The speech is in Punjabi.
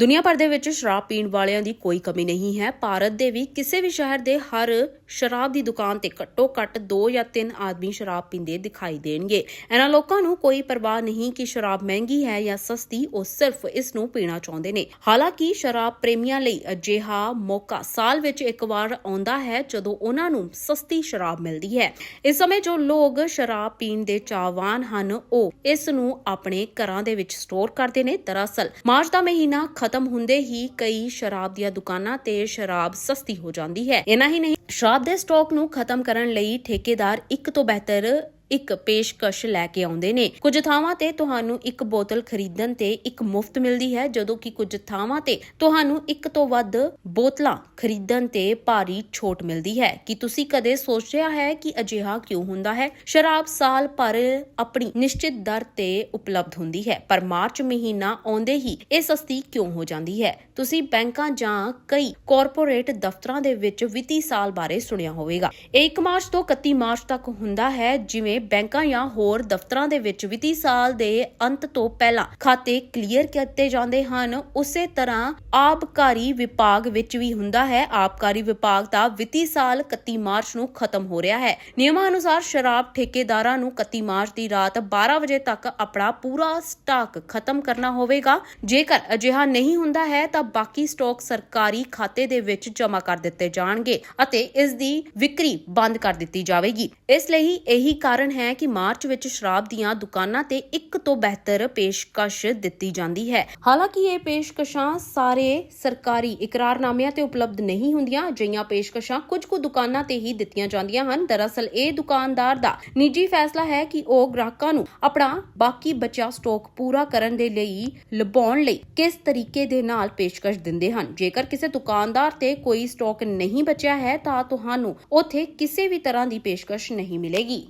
ਦੁਨੀਆ ਭਰ ਦੇ ਵਿੱਚ ਸ਼ਰਾਬ ਪੀਣ ਵਾਲਿਆਂ ਦੀ ਕੋਈ ਕਮੀ ਨਹੀਂ ਹੈ। ਭਾਰਤ ਦੇ ਵੀ ਕਿਸੇ ਵੀ ਸ਼ਹਿਰ ਦੇ ਹਰ ਸ਼ਰਾਬ ਦੀ ਦੁਕਾਨ ਤੇ ਘੱਟੋ ਘੱਟ 2 ਜਾਂ 3 ਆਦਮੀ ਸ਼ਰਾਬ ਪੀਂਦੇ ਦਿਖਾਈ ਦੇਣਗੇ। ਇਹਨਾਂ ਲੋਕਾਂ ਨੂੰ ਕੋਈ ਪਰਵਾਹ ਨਹੀਂ ਕਿ ਸ਼ਰਾਬ ਮਹਿੰਗੀ ਹੈ ਜਾਂ ਸਸਤੀ, ਉਹ ਸਿਰਫ ਇਸ ਨੂੰ ਪੀਣਾ ਚਾਹੁੰਦੇ ਨੇ। ਹਾਲਾਂਕਿ ਸ਼ਰਾਬ ਪ੍ਰੇਮੀਆਂ ਲਈ ਅਜਿਹਾ ਮੌਕਾ ਸਾਲ ਵਿੱਚ ਇੱਕ ਵਾਰ ਆਉਂਦਾ ਹੈ ਜਦੋਂ ਉਹਨਾਂ ਨੂੰ ਸਸਤੀ ਸ਼ਰਾਬ ਮਿਲਦੀ ਹੈ। ਇਸ ਸਮੇਂ ਜੋ ਲੋਕ ਸ਼ਰਾਬ ਪੀਣ ਦੇ ਚਾਹਵਾਨ ਹਨ, ਉਹ ਇਸ ਨੂੰ ਆਪਣੇ ਘਰਾਂ ਦੇ ਵਿੱਚ ਸਟੋਰ ਕਰਦੇ ਨੇ। ਦਰਅਸਲ, ਮਾਰਚ ਦਾ ਮਹੀਨਾ ਖਤਮ ਹੁੰਦੇ ਹੀ ਕਈ ਸ਼ਰਾਬ ਦੀਆਂ ਦੁਕਾਨਾਂ ਤੇ ਸ਼ਰਾਬ ਸਸਤੀ ਹੋ ਜਾਂਦੀ ਹੈ। ਇਨਾ ਹੀ ਨਹੀਂ, ਸ਼ਰਾਬ ਦੇ ਸਟਾਕ ਨੂੰ ਖਤਮ ਕਰਨ ਲਈ ਠੇਕੇਦਾਰ ਇੱਕ ਤੋਂ ਬਿਹਤਰ ਇੱਕ ਪੇਸ਼ਕਸ਼ ਲੈ ਕੇ ਆਉਂਦੇ ਨੇ। ਕੁਝ ਥਾਵਾਂ ਤੇ ਤੁਹਾਨੂੰ ਇੱਕ ਬੋਤਲ ਖਰੀਦਣ ਤੇ ਇੱਕ ਮੁਫਤ ਮਿਲਦੀ ਹੈ, ਜਦੋਂ ਕਿ ਕੁਝ ਥਾਵਾਂ ਤੇ ਤੁਹਾਨੂੰ ਇੱਕ ਤੋਂ ਵੱਧ ਬੋਤਲਾਂ ਖਰੀਦਣ ਤੇ ਭਾਰੀ ਛੋਟ ਮਿਲਦੀ ਹੈ। ਕਿ ਤੁਸੀਂ ਕਦੇ ਸੋਚਿਆ ਹੈ ਕਿ ਅਜਿਹਾ ਕਿਉਂ ਹੁੰਦਾ ਹੈ? ਸ਼ਰਾਬ ਸਾਲ ਭਰ ਆਪਣੀ ਨਿਸ਼ਚਿਤ ਦਰ ਤੇ ਉਪਲਬਧ ਹੁੰਦੀ ਹੈ, ਪਰ ਮਾਰਚ ਮਹੀਨਾ ਆਉਂਦੇ ਹੀ ਇਹ ਸਸਤੀ ਕਿਉਂ ਹੋ ਜਾਂਦੀ ਹੈ? ਤੁਸੀਂ ਬੈਂਕਾਂ ਜਾਂ ਕਈ ਕਾਰਪੋਰੇਟ ਦਫ਼ਤਰਾਂ ਦੇ ਵਿੱਚ ਵਿੱਤੀ ਸਾਲ ਬਾਰੇ ਸੁਣਿਆ ਹੋਵੇਗਾ। ਇਹ 1 ਮਾਰਚ ਤੋਂ 31 ਮਾਰਚ ਤੱਕ ਹੁੰਦਾ ਹੈ, ਜਿਵੇਂ ਬੈਂਕਾਂ ਜਾਂ ਹੋਰ ਦਫ਼ਤਰਾਂ ਦੇ ਵਿੱਚ ਵਿੱਤੀ ਸਾਲ ਦੇ ਅੰਤ ਤੋਂ ਪਹਿਲਾਂ ਖਾਤੇ ਕਲੀਅਰ ਕੀਤੇ ਜਾਂਦੇ ਹਨ, ਉਸੇ ਤਰ੍ਹਾਂ ਆਬਕਾਰੀ ਵਿਭਾਗ ਵਿੱਚ ਵੀ ਹੁੰਦਾ ਹੈ। ਆਬਕਾਰੀ ਵਿਭਾਗ ਦਾ ਵਿੱਤੀ ਸਾਲ 31 ਮਾਰਚ ਨੂੰ ਖਤਮ ਹੋ ਰਿਹਾ ਹੈ। ਨਿਯਮਾਂ ਅਨੁਸਾਰ ਸ਼ਰਾਬ ਠੇਕੇਦਾਰਾਂ ਨੂੰ 31 ਮਾਰਚ ਦੀ ਰਾਤ 12 ਵਜੇ ਤੱਕ ਆਪਣਾ ਪੂਰਾ ਸਟਾਕ ਖਤਮ ਕਰਨਾ ਹੋਵੇਗਾ। ਜੇਕਰ ਅਜਿਹਾ ਨਹੀਂ ਹੁੰਦਾ ਹੈ, ਤਾਂ ਬਾਕੀ ਸਟਾਕ ਸਰਕਾਰੀ ਖਾਤੇ ਦੇ ਵਿੱਚ ਜਮ੍ਹਾਂ ਕਰ ਦਿੱਤੇ ਜਾਣਗੇ ਅਤੇ ਇਸ ਦੀ ਵਿਕਰੀ ਬੰਦ ਕਰ ਦਿੱਤੀ ਜਾਵੇਗੀ। ਇਸ ਲਈ ਇਹੀ ਕਾਰਨ ਹੈ ਕਿ ਮਾਰਚ ਵਿੱਚ ਸ਼ਰਾਬ ਦੀਆਂ ਦੁਕਾਨਾਂ ਤੇ ਇੱਕ ਤੋਂ ਬਿਹਤਰ ਪੇਸ਼ਕਸ਼ ਦਿੱਤੀ ਜਾਂਦੀ ਹੈ। ਹਾਲਾਂਕਿ ਇਹ ਪੇਸ਼ਕਸ਼ਾਂ ਸਾਰੇ ਸਰਕਾਰੀ ਇਕਰਾਰਨਾਮਿਆਂ ਤੇ ਉਪਲਬਧ ਨਹੀਂ ਹੁੰਦੀਆਂ। ਅਜਿਹੀਆਂ ਪੇਸ਼ਕਸ਼ਾਂ ਕੁਝ ਕੁ ਦੁਕਾਨਾਂ ਤੇ ਹੀ ਦਿੱਤੀਆਂ ਜਾਂਦੀਆਂ ਹਨ। ਦਰਅਸਲ, ਇਹ ਦੁਕਾਨਦਾਰ ਦਾ ਨਿੱਜੀ ਫੈਸਲਾ ਹੈ ਕਿ ਉਹ ਗ੍ਰਾਹਕਾਂ ਨੂੰ ਆਪਣਾ ਬਾਕੀ ਬਚਿਆ ਸਟਾਕ ਪੂਰਾ ਕਰਨ ਦੇ ਲਈ ਲਭਾਉਣ ਲਈ ਕਿਸ ਤਰੀਕੇ ਦੇ ਨਾਲ ਪੇਸ਼ਕਸ਼ ਦਿੰਦੇ ਹਨ। ਜੇਕਰ ਕਿਸੇ ਦੁਕਾਨਦਾਰ ਤੇ ਕੋਈ ਸਟਾਕ ਨਹੀਂ ਬਚਿਆ ਹੈ, ਤਾਂ ਤੁਹਾਨੂੰ ਉੱਥੇ ਕਿਸੇ ਵੀ ਤਰ੍ਹਾਂ ਦੀ ਪੇਸ਼ਕਸ਼ ਨਹੀਂ ਮਿਲੇਗੀ।